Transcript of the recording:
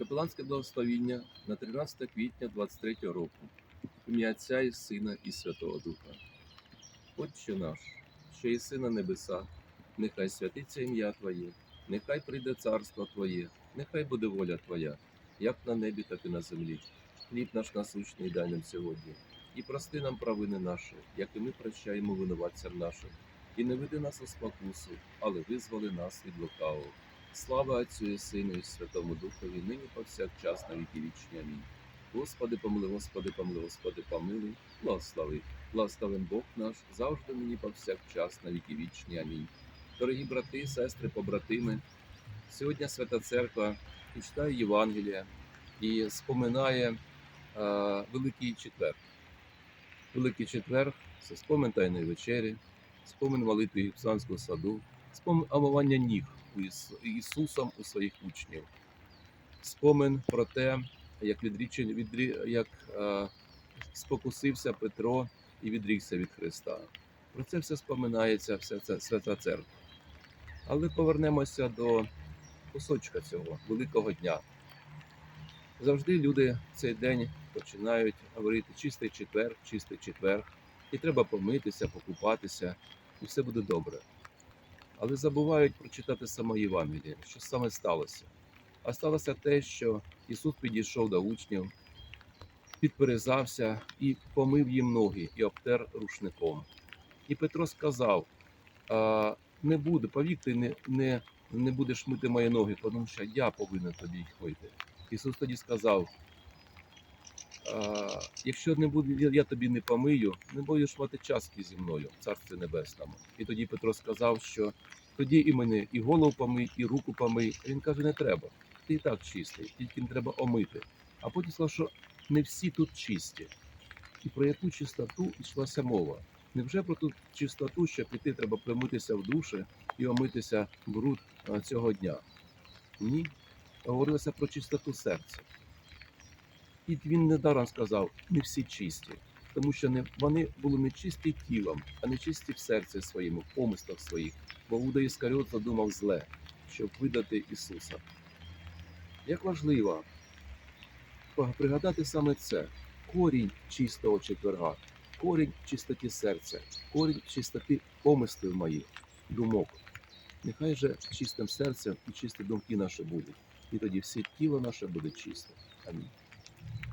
Капеланське благословіння на 13 квітня 23 року. Ім'я Отця і Сина і Святого Духа. Отче наш, що єси на небесах, нехай святиться ім'я Твоє, нехай прийде царство Твоє, нехай буде воля Твоя, як на небі, так і на землі. Хліб наш насущний дай нам сьогодні, і прости нам провини наші, як і ми прощаємо винуватцям нашим. І не веди нас у спокусу, але визволи нас від лукавого. Слава Отцю і Сину і Святому Духові, нині повсякчас на віки вічні. Амінь. Господи, помилуй, Господи, помилуй, Господи, помилуй, благослови. Благословен Бог наш, завжди нині повсякчас на віки вічні. Амінь. Дорогі брати, сестри, побратими, сьогодні Свята Церква читає Євангелія і споминає е, Великий Четвер. Великий Четвер це спомин Тайної вечері, спомин молитви Гіпсанського саду, спомин омивання ніг Ісусом у своїх учнів, спомин про те, як відрі, як е, спокусився Петро і відрікся від Христа. Про це все споминається вся ця свята церква. Але повернемося до кусочка цього великого дня. Завжди люди цей день починають говорити чистий четвер, чистий четвер, і треба помитися, покупатися, і все буде добре. Але забувають прочитати саме Євангеліє, що саме сталося. А сталося те, що Ісус підійшов до учнів, підперезався і помив їм ноги і обтер рушником. І Петро сказав: не буде, повік ти не, не, не будеш мити мої ноги, тому що я повинен тобі їх мити. Ісус тоді сказав: якщо не буде, я- тобі не помию, не будеш мати частки зі мною в Царстві Небесному. І тоді Петро сказав, що тоді і мене і голову помий, і руку помий. Він каже, не треба. Ти і так чистий, тільки не треба омити. А потім сказав, що не всі тут чисті. І про яку чистоту йшлася мова? Невже про ту чистоту, що піти треба примитися в душі і омитися бруд цього дня? Ні. Говорилося про чистоту серця. І він недаром сказав, не всі чисті, тому що не, вони були не чисті тілом, а не чисті в серці своєму, в помислах своїх, бо Гуда Іскаріот задумав зле, щоб видати Ісуса. Як важливо пригадати саме це корінь чистого четверга, корінь чистоти серця, корінь чистоти помислів моїх, думок. Нехай же чистим серцем і чисті думки наші будуть, і тоді все тіло наше буде чисте. Амінь.